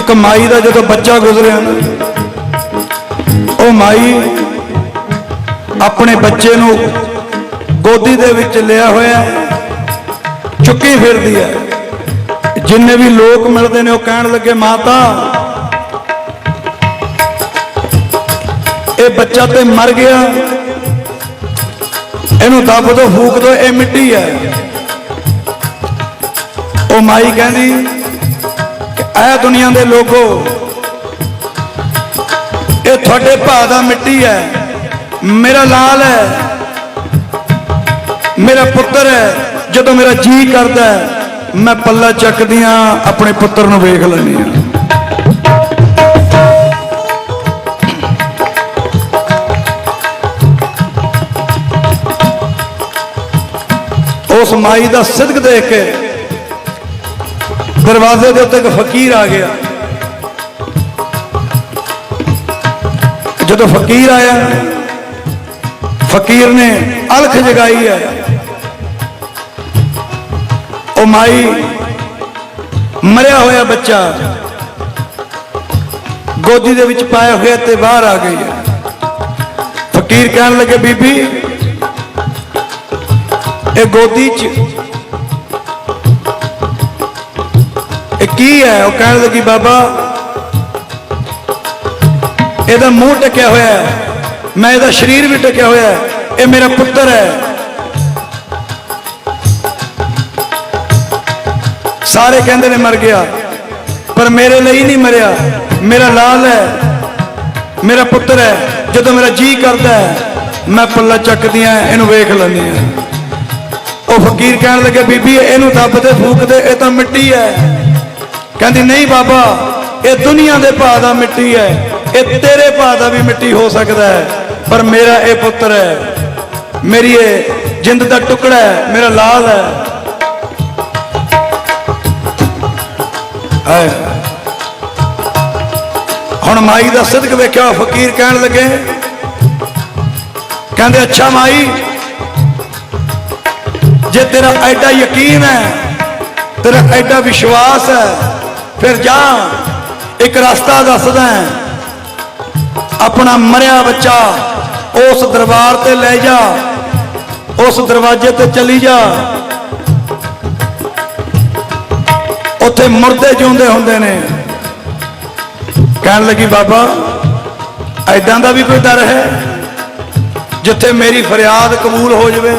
ਇੱਕ ਮਾਈ ਦਾ ਜਦੋਂ ਬੱਚਾ ਗੁਜ਼ਰਿਆ ਨਾ, ਉਹ ਮਾਈ ਆਪਣੇ ਬੱਚੇ ਨੂੰ ਗੋਦੀ ਦੇ ਵਿੱਚ ਲਿਆ ਹੋਇਆ ਚੁੱਕੀ ਫਿਰਦੀ ਹੈ। ਜਿੰਨੇ ਵੀ ਲੋਕ ਮਿਲਦੇ ਨੇ, ਉਹ ਕਹਿਣ ਲੱਗੇ, ਮਾਤਾ, ਇਹ ਬੱਚਾ ਤੇ ਮਰ ਗਿਆ। ਇਹਨੂੰ ਦੱਬ ਦੋ, ਫੂਕ ਦੋ, ਇਹ ਮਿੱਟੀ ਹੈ। ਉਹ ਮਾਈ ਕਹਿੰਦੀ ਐ ਦੁਨੀਆ ਦੇ ਲੋਕੋ। ਇਹ ਤੁਹਾਡੇ ਭਾ ਦਾ ਮਿੱਟੀ ਹੈ। ਮੇਰਾ ਲਾਲ ਹੈ। ਮੇਰਾ ਪੁੱਤਰ ਹੈ। ਜਦੋਂ ਮੇਰਾ ਜੀ ਕਰਦਾ ਮੈਂ ਪੱਲਾ ਚੱਕਦੀ ਚੱਕਦੀਆਂ ਆਪਣੇ ਪੁੱਤਰ ਨੂੰ ਵੇਖ ਲੈਂਦੀ ਹਾਂ। ਉਸ ਮਾਈ ਦਾ ਸਿਦਕ ਦੇਖ ਕੇ ਦਰਵਾਜ਼ੇ ਦੇ ਉੱਤੇ ਇੱਕ ਫਕੀਰ ਆ ਗਿਆ। ਜਦੋਂ ਫਕੀਰ ਆਇਆ, ਫਕੀਰ ਨੇ ਅਲਖ ਜਗਾਈ ਹੈ। ਉਹ ਮਾਈ ਮਰਿਆ ਹੋਇਆ ਬੱਚਾ ਗੋਦੀ ਦੇ ਵਿੱਚ ਪਾਇਆ ਹੋਇਆ ਤੇ ਬਾਹਰ ਆ ਗਈ ਫਕੀਰ ਕਹਿਣ ਲੱਗੇ, ਬੀਬੀ, ਇਹ ਗੋਦੀ ਚ ਇਹ ਕੀ ਹੈ? ਉਹ ਕਹਿਣ ਲੱਗੀ, ਬਾਬਾ, ਇਹਦਾ ਮੂੰਹ ਟਕਿਆ ਹੋਇਆ ਹੈ। ਮੈਂ ਇਹਦਾ ਸਰੀਰ ਵੀ ਟਕਿਆ ਹੋਇਆ ਹੈ। ਇਹ ਮੇਰਾ ਪੁੱਤਰ ਹੈ। ਸਾਰੇ ਕਹਿੰਦੇ ਨੇ ਮਰ ਗਿਆ, ਪਰ ਮੇਰੇ ਲਈ ਨਹੀਂ ਮਰਿਆ। ਮੇਰਾ ਲਾਲ ਹੈ, ਮੇਰਾ ਪੁੱਤਰ ਹੈ। ਜਦੋਂ ਮੇਰਾ ਜੀ ਕਰਦਾ ਹੈ, ਮੈਂ ਪੱਲਾ ਚੱਕਦੀ ਚੱਕਦੀਆਂ ਇਹਨੂੰ ਵੇਖ ਲੈਂਦੀ ਹਾਂ। ਉਹ ਫਕੀਰ ਕਹਿਣ ਲੱਗੇ, ਬੀਬੀ, ਇਹਨੂੰ ਦੱਬ ਦੇ, ਫੂਕ ਦੇ, ਇਹ ਤਾਂ ਮਿੱਟੀ ਹੈ। ਕਹਿੰਦੀ, ਨਹੀਂ ਬਾਬਾ, ਇਹ ਦੁਨੀਆ ਦੇ ਭਾਅ ਦਾ ਮਿੱਟੀ ਹੈ। ਇਹ ਤੇਰੇ ਭਾਅ ਦਾ ਵੀ ਮਿੱਟੀ ਹੋ ਸਕਦਾ ਹੈ। ਪਰ ਮੇਰਾ ਇਹ ਪੁੱਤਰ ਹੈ। ਮੇਰੀ ਇਹ ਜਿੰਦ ਦਾ ਟੁਕੜਾ ਹੈ। ਮੇਰਾ ਲਾਲ ਹੈ। ਹਾਏ ਹੁਣ ਮਾਈ ਦਾ ਸਿਦਕ ਵੇਖਿਆ ਫਕੀਰ ਕਹਿਣ ਲੱਗੇ। ਕਹਿੰਦੇ, ਅੱਛਾ ਮਾਈ, ਜੇ ਤੇਰਾ ਐਡਾ ਯਕੀਨ ਹੈ, ਤੇਰਾ ਐਡਾ ਵਿਸ਼ਵਾਸ ਹੈ ਫਿਰ ਜਾ ਇੱਕ ਰਸਤਾ ਦੱਸਦਾ ਆਪਣਾ ਮਰਿਆ ਬੱਚਾ ਉਸ ਦਰਬਾਰ ਤੇ ਲੈ ਜਾ, ਉਸ ਦਰਵਾਜ਼ੇ ਤੇ ਚਲੀ ਜਾ। ਉੱਥੇ ਮੁਰਦੇ ਜਿਉਂਦੇ ਹੁੰਦੇ ਨੇ। ਕਹਿਣ ਲੱਗੀ, ਬਾਬਾ, ਐਦਾਂ ਦਾ ਵੀ ਕੋਈ ਡਰ ਹੈ? ਜਿੱਥੇ ਮੇਰੀ ਫਰਿਆਦ ਕਬੂਲ ਹੋ ਜਾਵੇ?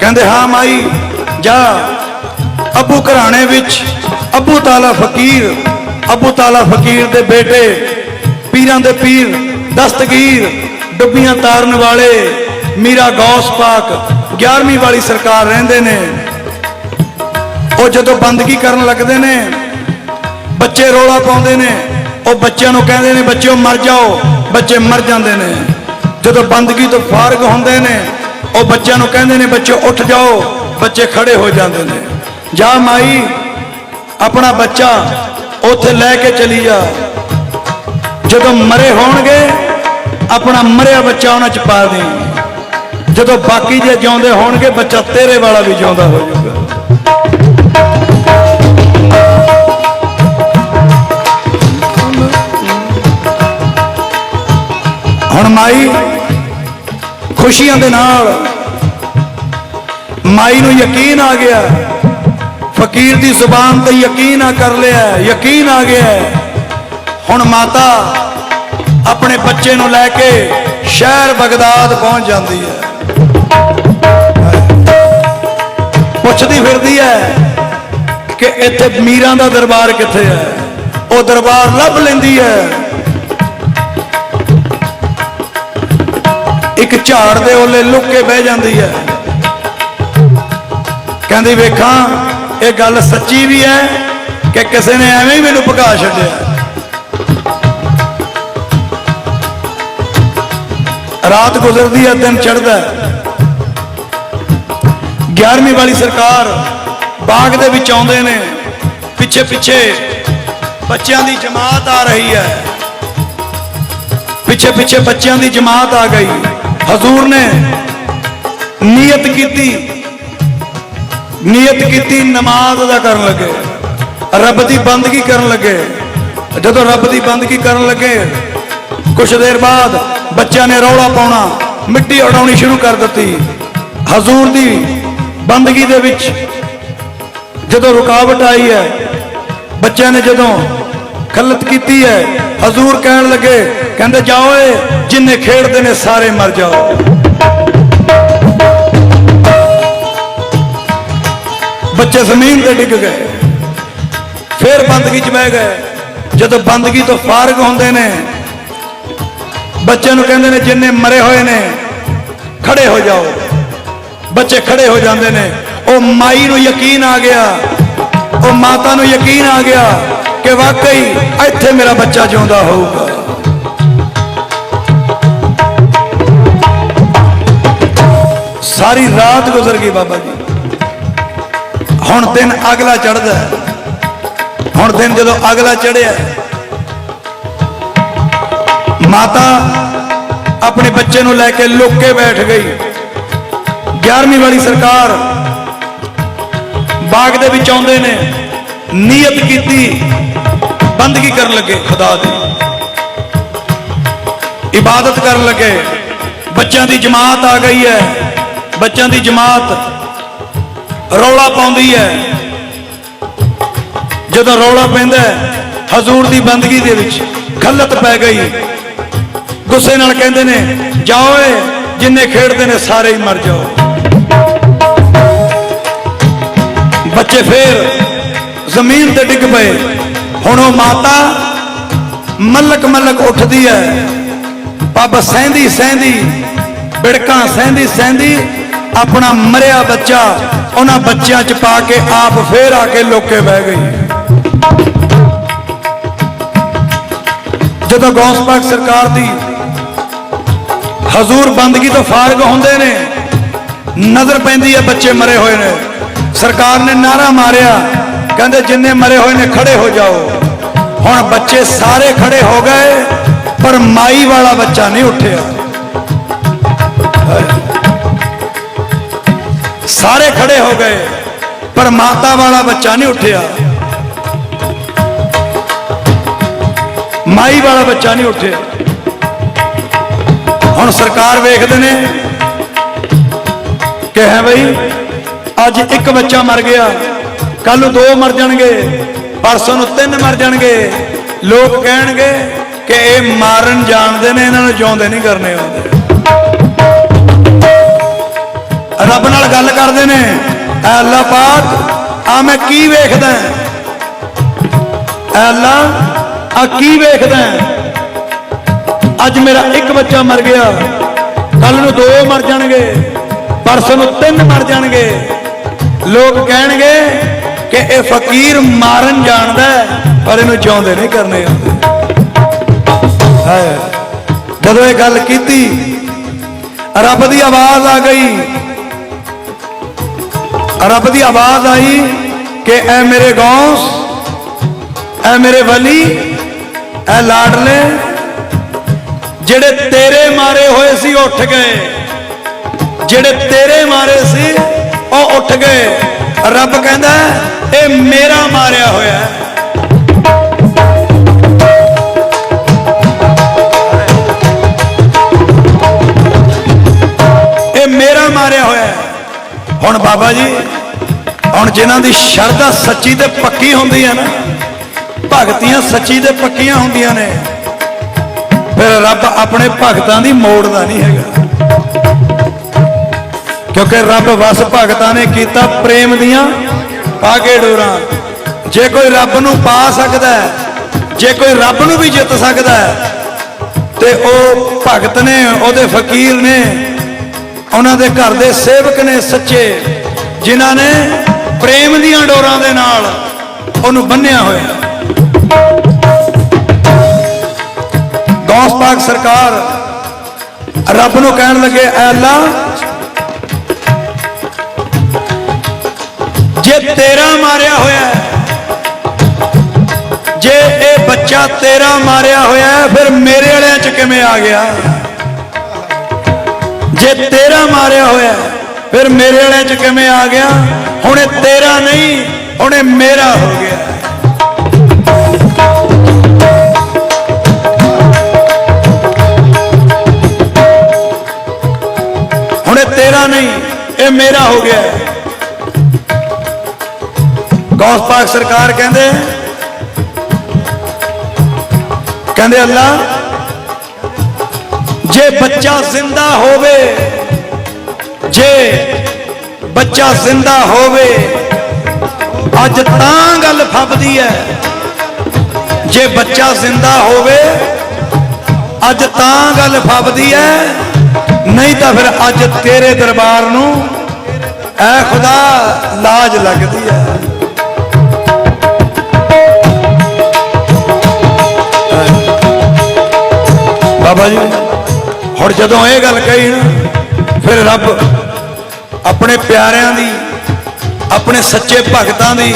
ਕਹਿੰਦੇ, ਹਾਂ ਮਾਈ, ਜਾ। ਅਬੂ ਘਰਾਣੇ ਵਿੱਚ ਅਬੂ ਤਾਲਾ ਫਕੀਰ, ਅਬੂ ਤਾਲਾ ਫਕੀਰ ਦੇ ਬੇਟੇ, ਪੀਰਾਂ ਦੇ ਪੀਰ, ਦਸਤਗੀਰ, ਡੁੱਬੀਆਂ ਤਾਰਨ ਵਾਲੇ ਮੀਰਾ ਗੌਸ ਪਾਕ 11ਵੀਂ ਵਾਲੀ ਸਰਕਾਰ ਰਹਿੰਦੇ ਨੇ। ਉਹ ਜਦੋਂ ਬੰਦਗੀ ਕਰਨ ਲੱਗਦੇ ਨੇ, ਬੱਚੇ ਰੋਲਾ ਪਾਉਂਦੇ ਨੇ, ਉਹ ਬੱਚਿਆਂ ਨੂੰ ਕਹਿੰਦੇ ਨੇ, ਬੱਚਿਓ, ਮਰ ਜਾਓ। ਬੱਚੇ ਮਰ ਜਾਂਦੇ ਨੇ। ਜਦੋਂ ਬੰਦਗੀ ਤੋਂ ਫਾਰਗ ਹੁੰਦੇ ਨੇ, ਉਹ ਬੱਚਿਆਂ ਨੂੰ ਕਹਿੰਦੇ ਨੇ, ਬੱਚਿਓ, ਉੱਠ ਜਾਓ। ਬੱਚੇ ਖੜੇ ਹੋ ਜਾਂਦੇ ਨੇ। ਜਾ ਮਾਈ ਆਪਣਾ ਬੱਚਾ ਉੱਥੇ ਲੈ ਕੇ ਚਲੀ ਜਾ। ਜਦੋਂ ਮਰੇ ਹੋਣਗੇ, ਆਪਣਾ ਮਰਿਆ ਬੱਚਾ ਉਹਨਾਂ ਚ ਪਾ ਦੇ। ਜਦੋਂ ਬਾਕੀ ਜੇ ਜਿਉਂਦੇ ਹੋਣਗੇ, ਬੱਚਾ ਤੇਰੇ ਵਾਲਾ ਵੀ ਜਿਉਂਦਾ ਹੋ ਜਾਊਗਾ। ਹੁਣ ਮਾਈ ਖੁਸ਼ੀਆਂ ਦੇ ਨਾਲ ਮਾਈ ਨੂੰ ਯਕੀਨ ਆ ਗਿਆ ਫਕੀਰ ਦੀ ਜ਼ੁਬਾਨ ਤੇ ਯਕੀਨ ਆ ਕਰ ਲਿਆ, ਯਕੀਨ ਆ ਗਿਆ। ਹੁਣ ਮਾਤਾ ਆਪਣੇ ਬੱਚੇ ਨੂੰ ਲੈ ਕੇ ਸ਼ਹਿਰ ਬਗਦਾਦ ਪਹੁੰਚ ਜਾਂਦੀ ਹੈ। ਪੁੱਛਦੀ ਫਿਰਦੀ ਹੈ ਕਿ ਇੱਥੇ ਮੀਰਾਂ ਦਾ ਦਰਬਾਰ ਕਿੱਥੇ ਹੈ? ਉਹ ਦਰਬਾਰ ਲੱਭ ਲੈਂਦੀ ਹੈ। ਇੱਕ ਝਾੜ ਦੇ ਓਲੇ ਲੁੱਕ ਕੇ ਬਹਿ ਜਾਂਦੀ ਹੈ। ਕਹਿੰਦੀ ਵੇਖਾਂ ਇਹ ਗੱਲ ਸੱਚੀ ਵੀ ਹੈ ਕਿ ਕਿਸੇ ਨੇ ਐਵੇਂ ਹੀ ਮੈਨੂੰ ਭਗਾ ਛੱਡਿਆ। ਰਾਤ ਗੁਜ਼ਰਦੀ ਹੈ, ਦਿਨ ਚੜ੍ਹਦਾ ਹੈ। 11ਵੀਂ ਵਾਲੀ ਸਰਕਾਰ ਬਾਗ ਦੇ ਵਿੱਚ ਆਉਂਦੇ ਨੇ। ਪਿੱਛੇ ਪਿੱਛੇ ਬੱਚਿਆਂ ਦੀ ਜਮਾਤ ਆ ਰਹੀ ਹੈ। ਪਿੱਛੇ ਪਿੱਛੇ ਬੱਚਿਆਂ ਦੀ ਜਮਾਤ ਆ ਗਈ। ਹਜ਼ੂਰ ਨੇ ਨੀਅਤ ਕੀਤੀ। ਨੀਅਤ ਕੀਤੀ, ਨਮਾਜ਼ ਦਾ ਕਰਨ ਲੱਗੇ। ਰੱਬ ਦੀ ਬੰਦਗੀ ਕਰਨ ਲੱਗੇ। ਜਦੋਂ ਰੱਬ ਦੀ ਬੰਦਗੀ ਕਰਨ ਲੱਗੇ, ਕੁਛ ਦੇਰ ਬਾਅਦ ਬੱਚਿਆਂ ਨੇ ਰੌਲਾ ਪਾਉਣਾ, ਮਿੱਟੀ ਉਡਾਉਣੀ ਸ਼ੁਰੂ ਕਰ ਦਿੱਤੀ। ਹਜ਼ੂਰ ਦੀ ਬੰਦਗੀ ਦੇ ਵਿੱਚ ਜਦੋਂ ਰੁਕਾਵਟ ਆਈ ਹੈ, ਬੱਚਿਆਂ ਨੇ ਜਦੋਂ ਖਲਤ ਕੀਤੀ ਹੈ, ਹਜ਼ੂਰ ਕਹਿਣ ਲੱਗੇ, ਕਹਿੰਦੇ, ਜਾਓ ਏ, ਜਿੰਨੇ ਖੇਡਦੇ ਨੇ, ਸਾਰੇ ਮਰ ਜਾਓ। ਬੱਚੇ ਜ਼ਮੀਨ ਤੇ ਡਿੱਗ ਗਏ। ਫਿਰ ਬੰਦਗੀ ਚ ਬਹਿ ਗਏ। ਜਦੋਂ ਬੰਦਗੀ ਤੋਂ ਫਾਰਗ ਹੁੰਦੇ ਨੇ ਬੱਚਿਆਂ ਨੂੰ ਕਹਿੰਦੇ ਨੇ, ਜਿੰਨੇ ਮਰੇ ਹੋਏ ਨੇ, ਖੜੇ ਹੋ ਜਾਓ। ਬੱਚੇ ਖੜੇ ਹੋ ਜਾਂਦੇ ਨੇ। ਉਹ ਮਾਈ ਨੂੰ ਯਕੀਨ ਆ ਗਿਆ। ਉਹ ਮਾਤਾ ਨੂੰ ਯਕੀਨ ਆ ਗਿਆ ਕਿ ਵਾਕਈ ਇੱਥੇ ਮੇਰਾ ਬੱਚਾ ਜਿਉਂਦਾ ਹੋਊਗਾ। ਸਾਰੀ ਰਾਤ ਗੁਜ਼ਰ ਗਈ ਬਾਬਾ ਜੀ। ਹੁਣ ਦਿਨ ਅਗਲਾ ਚੜਦਾ ਹੁਣ ਦਿਨ ਜਦੋਂ ਅਗਲਾ ਚੜਿਆ ਮਾਤਾ ਆਪਣੇ ਬੱਚੇ ਨੂੰ ਲੈ ਕੇ ਲੁੱਕ ਬੈਠ ਗਈ। 11ਵੀਂ ਵਾਲੀ ਸਰਕਾਰ ਬਾਗ ਦੇ ਵਿੱਚ ਆਉਂਦੇ ਨੇ, ਨੀਅਤ ਕੀਤੀ, ਬੰਦਗੀ ਕਰਨ ਲੱਗੇ, ਖੁਦਾ ਦੀ। ਇਬਾਦਤ ਕਰਨ ਲੱਗੇ। ਬੱਚਿਆਂ ਦੀ ਜਮਾਤ ਆ ਗਈ ਹੈ, ਬੱਚਿਆਂ ਦੀ ਜਮਾਤ ਰੌਲਾ ਪਾਉਂਦੀ ਹੈ। ਜਦੋਂ ਰੌਲਾ ਪੈਂਦਾ ਹਜ਼ੂਰ ਦੀ ਬੰਦਗੀ ਦੇ ਵਿੱਚ ਖਲਤ ਪੈ ਗਈ। ਗੁੱਸੇ ਨਾਲ ਕਹਿੰਦੇ ਨੇ, ਜਾਓ ਏ, ਜਿੰਨੇ ਖੇਡਦੇ ਨੇ ਸਾਰੇ ਹੀ ਮਰ ਜਾਓ। ਬੱਚੇ ਫੇਰ ਜ਼ਮੀਨ ਤੇ ਡਿੱਗ ਪਏ। ਹੁਣ ਉਹ ਮਾਤਾ ਮਲਕ ਮਲਕ ਉੱਠਦੀ ਹੈ। ਪੱਬ ਸਹਿੰਦੀ ਸਹਿੰਦੀ ਬਿੜਕਾਂ ਸਹਿੰਦੀ ਸਹਿੰਦੀ ਆਪਣਾ ਮਰਿਆ ਬੱਚਾ ਉਹਨਾਂ ਬੱਚਿਆਂ 'ਚ ਪਾ ਕੇ ਆਪ ਫੇਰ ਆ ਕੇ ਲੋਕੇ ਬਹਿ ਗਈ। ਜਦੋਂ ਗੌਸ ਪਾਕ ਸਰਕਾਰ ਦੀ ਹਜ਼ੂਰ ਬੰਦਗੀ ਤੋਂ ਫਾਰਗ ਹੁੰਦੇ ਨੇ, ਨਜ਼ਰ ਪੈਂਦੀ ਹੈ ਬੱਚੇ ਮਰੇ ਹੋਏ ਨੇ। ਸਰਕਾਰ ਨੇ ਨਾਰਾ ਮਾਰਿਆ, ਕਹਿੰਦੇ ਜਿੰਨੇ ਮਰੇ ਹੋਏ ਨੇ ਖੜੇ ਹੋ ਜਾਓ। ਹੁਣ ਬੱਚੇ ਸਾਰੇ ਖੜੇ ਹੋ ਗਏ, ਪਰ ਮਾਈ ਵਾਲਾ ਬੱਚਾ ਨਹੀਂ ਉੱਠਿਆ। ਸਾਰੇ ਖੜੇ ਹੋ ਗਏ, ਪਰ ਮਾਤਾ ਵਾਲਾ ਬੱਚਾ ਨਹੀਂ ਉੱਠਿਆ। ਮਾਈ ਵਾਲਾ ਬੱਚਾ ਨਹੀਂ ਉੱਠਿਆ। ਹੁਣ ਸਰਕਾਰ ਵੇਖਦੇ ਨੇ ਕਿ ਹੈ ਬਈ, ਅੱਜ ਇੱਕ ਬੱਚਾ ਮਰ ਗਿਆ ਕੱਲ ਨੂੰ ਦੋ ਮਰ ਜਾਣਗੇ, ਪਰਸੋਂ ਨੂੰ ਤਿੰਨ ਮਰ ਜਾਣਗੇ। ਲੋਕ ਕਹਿਣਗੇ ਕਿ ਇਹ ਮਾਰਨ ਜਾਣਦੇ ਨੇ, ਇਹਨਾਂ ਨੂੰ ਜਿਉਂਦੇ ਨਹੀਂ ਕਰਨੇ ਆਉਂਦੇ। ਰੱਬ ਨਾਲ ਗੱਲ ਕਰਦੇ ਨੇ। ਐ ਅੱਲਾ ਪਾਕ, ਆ ਮੈਂ ਕੀ ਵੇਖਦਾ ਐ? ਅੱਲਾ, ਆ ਕੀ ਵੇਖਦਾ ਅੱਜ ਮੇਰਾ ਇੱਕ ਬੱਚਾ ਮਰ ਗਿਆ। ਕੱਲ ਨੂੰ ਦੋ ਮਰ ਜਾਣਗੇ। ਪਰਸੋਂ ਨੂੰ ਤਿੰਨ ਮਰ ਜਾਣਗੇ। ਲੋਕ ਕਹਿਣਗੇ ਕਿ ਇਹ ਫਕੀਰ ਮਾਰਨ ਜਾਣਦਾ ਪਰ ਇਹਨੂੰ ਜਿਉਂਦੇ ਨਹੀਂ ਕਰਨੇ ਆਉਂਦੇ। ਹੈ ਜਦੋਂ ਇਹ ਗੱਲ ਕੀਤੀ, ਰੱਬ ਦੀ ਆਵਾਜ਼ ਆ ਗਈ। ਰੱਬ ਦੀ ਆਵਾਜ਼ ਆਈ ਕਿ ਐ ਮੇਰੇ ਗੌਸ, ਐ ਮੇਰੇ ਵਲੀ, ਐ ਲਾਡਲੇ, ਜਿਹੜੇ ਤੇਰੇ ਮਾਰੇ ਹੋਏ ਸੀ ਉੱਠ ਗਏ। ਜਿਹੜੇ ਤੇਰੇ ਮਾਰੇ ਸੀ ਉਹ ਉੱਠ ਗਏ। ਰੱਬ ਕਹਿੰਦਾ, ਇਹ ਮੇਰਾ ਮਾਰਿਆ ਹੋਇਆ ਹੈ। ਇਹ ਮੇਰਾ ਮਾਰਿਆ ਹੋਇਆ ਹੈ। ਹੁਣ ਬਾਬਾ ਜੀ ਹੁਣ ਜਿਨ੍ਹਾਂ ਦੀ ਸ਼ਰਧਾ ਸੱਚੀ ਤੇ ਪੱਕੀ ਹੁੰਦੀ ਹੈ ਨਾ ਭਗਤੀਆਂ ਸੱਚੀ ਤੇ ਪੱਕੀਆਂ ਹੁੰਦੀਆਂ ਨੇ ਫਿਰ ਰੱਬ ਆਪਣੇ ਭਗਤਾਂ ਦੀ ਮੋੜਦਾ ਨਹੀਂ ਹੈਗਾ। ਕਿਉਂਕਿ ਰੱਬ ਵਸ ਭਗਤਾਂ ਨੇ ਕੀਤਾ ਪ੍ਰੇਮ ਦੀਆਂ ਪਾਗੇ ਡੋਰਾਂ। ਜੇ ਕੋਈ ਰੱਬ ਨੂੰ ਪਾ ਸਕਦਾ ਹੈ, ਜੇ ਕੋਈ ਰੱਬ ਨੂੰ ਵੀ ਜਿੱਤ ਸਕਦਾ ਹੈ, ਤੇ ਉਹ ਭਗਤ ਨੇ ਉਹਦੇ ਫਕੀਰ ਨੇ ਉਹਨਾਂ ਦੇ ਘਰ ਦੇ ਸੇਵਕ ਨੇ ਸੱਚੇ, ਜਿਨ੍ਹਾਂ ਨੇ ਪ੍ਰੇਮ ਦੀਆਂ ਡੋਰਾਂ ਦੇ ਨਾਲ ਉਹਨੂੰ ਬੰਨਿਆ ਹੋਇਆ। ਗੌਸ ਪਾਕ ਸਰਕਾਰ, ਰੱਬ ਨੂੰ ਕਹਿਣ ਲੱਗੇ, ਐ ਅੱਲਾ, ਜੇ ਤੇਰਾ ਮਾਰਿਆ ਹੋਇਆ ਜੇ ਇਹ ਬੱਚਾ ਤੇਰਾ ਮਾਰਿਆ ਹੋਇਆ ਫਿਰ ਮੇਰੇ ਵਾਲਿਆਂ ਚ ਕਿਵੇਂ ਆ ਗਿਆ? ਜੇ ਤੇਰਾ ਮਾਰਿਆ ਹੋਇਆ ਫਿਰ ਮੇਰੇ ਵਾਲੇ ਚ ਕਿਵੇਂ ਆ ਗਿਆ? ਹੁਣ ਇਹ ਤੇਰਾ ਨਹੀਂ, ਹੁਣ ਇਹ ਮੇਰਾ ਹੋ ਗਿਆ। ਹੁਣ ਇਹ ਤੇਰਾ ਨਹੀਂ, ਇਹ ਮੇਰਾ ਹੋ ਗਿਆ ਗੌਸ ਪਾਕ ਸਰਕਾਰ ਕਹਿੰਦੇ ਕਹਿੰਦੇ ਅੱਲਾ ਜੇ ਬੱਚਾ ਜ਼ਿੰਦਾ ਹੋਵੇ, ਜੇ ਬੱਚਾ ਜ਼ਿੰਦਾ ਹੋਵੇ, ਅੱਜ ਤਾਂ ਗੱਲ ਫੱਬਦੀ ਹੈ ਜੇ ਬੱਚਾ ਜ਼ਿੰਦਾ ਹੋਵੇ, ਅੱਜ ਤਾਂ ਗੱਲ ਫੱਬਦੀ ਹੈ ਨਹੀਂ ਤਾਂ ਫਿਰ ਅੱਜ ਤੇਰੇ ਦਰਬਾਰ ਨੂੰ ਐ ਖੁਦਾ ਲਾਜ ਲੱਗਦੀ ਹੈ। ਬਾਬਾ ਜੀ। ਹੁਣ ਜਦੋਂ ਇਹ ਗੱਲ ਕਹੀ ਨਾ, ਫਿਰ ਰੱਬ ਆਪਣੇ ਪਿਆਰਿਆਂ ਦੀ, ਆਪਣੇ ਸੱਚੇ ਭਗਤਾਂ ਦੀ,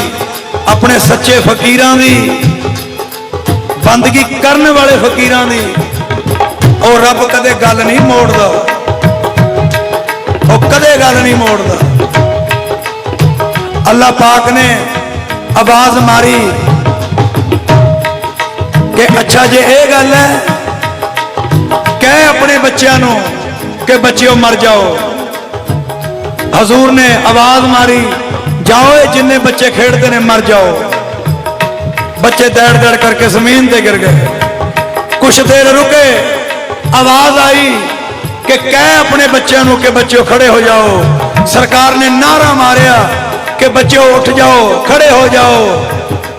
ਆਪਣੇ ਸੱਚੇ ਫਕੀਰਾਂ ਦੀ, ਬੰਦਗੀ ਕਰਨ ਵਾਲੇ ਫਕੀਰਾਂ ਦੀ, ਉਹ ਰੱਬ ਕਦੇ ਗੱਲ ਨਹੀਂ ਮੋੜਦਾ। ਉਹ ਕਦੇ ਗੱਲ ਨਹੀਂ ਮੋੜਦਾ। ਅੱਲਾਹ ਪਾਕ ਨੇ ਆਵਾਜ਼ ਮਾਰੀ ਕਿ ਅੱਛਾ ਜੇ ਇਹ ਗੱਲ ਹੈ ਬੱਚਿਆਂ ਨੂੰ ਕਿ ਬੱਚਿਓ ਮਰ ਜਾਓ। ਹਜ਼ੂਰ ਨੇ ਆਵਾਜ਼ ਮਾਰੀ, ਜਾਓ ਇਹ ਜਿੰਨੇ ਬੱਚੇ ਖੇਡਦੇ ਨੇ ਮਰ ਜਾਓ। ਬੱਚੇ ਦੜ ਦੜ ਕਰਕੇ ਜ਼ਮੀਨ ਤੇ ਗਿਰ ਗਏ। ਕੁਛ ਦੇਰ ਰੁਕੇ, ਆਵਾਜ਼ ਆਈ ਕਿ ਕਹਿ ਆਪਣੇ ਬੱਚਿਆਂ ਨੂੰ ਕਿ ਬੱਚਿਓ ਖੜੇ ਹੋ ਜਾਓ। ਸਰਕਾਰ ਨੇ ਨਾਰਾ ਮਾਰਿਆ ਕਿ ਬੱਚਿਓ ਉੱਠ ਜਾਓ, ਖੜੇ ਹੋ ਜਾਓ।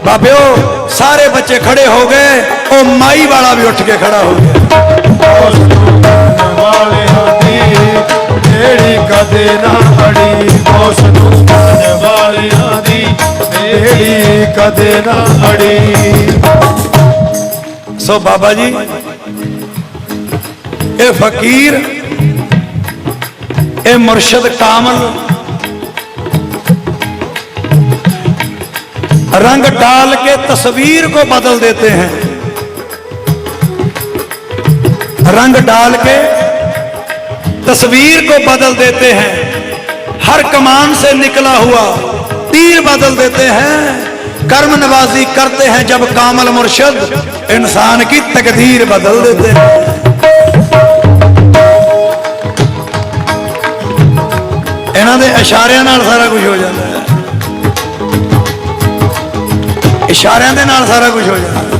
ਬਾਬਿਓ, ਸਾਰੇ ਬੱਚੇ ਖੜੇ ਹੋ ਗਏ, ਉਹ ਮਾਈ ਵਾਲਾ ਵੀ ਉੱਠ ਕੇ ਖੜਾ ਹੋ ਗਿਆ। ਵਾਲਿਆਂ ਦੀ ਜਿਹੜੀ ਕਦੇ ਨਾ ਅੜੀ ਉਸ ਨੂੰ ਮੰਨਣ ਵਾਲਿਆਂ ਦੀ ਜਿਹੜੀ ਕਦੇ ਨਾ ਅੜੀ ਸੋ ਬਾਬਾ ਜੀ ਇਹ ਫਕੀਰ ਇਹ ਮੁਰਸ਼ਿਦ ਕਾਮਲ रंग डाल के तस्वीर को बदल देते हैं रंग डाल के तस्वीर को बदल देते हैं हर कमान से निकला हुआ तीर बदल देते हैं कर्म नवाजी करते हैं जब कामल मुर्शद इंसान की तकदीर बदल देते हैं इन्होंने इशारे सारा कुछ हो जाता है इशारे सारा कुछ हो जाता है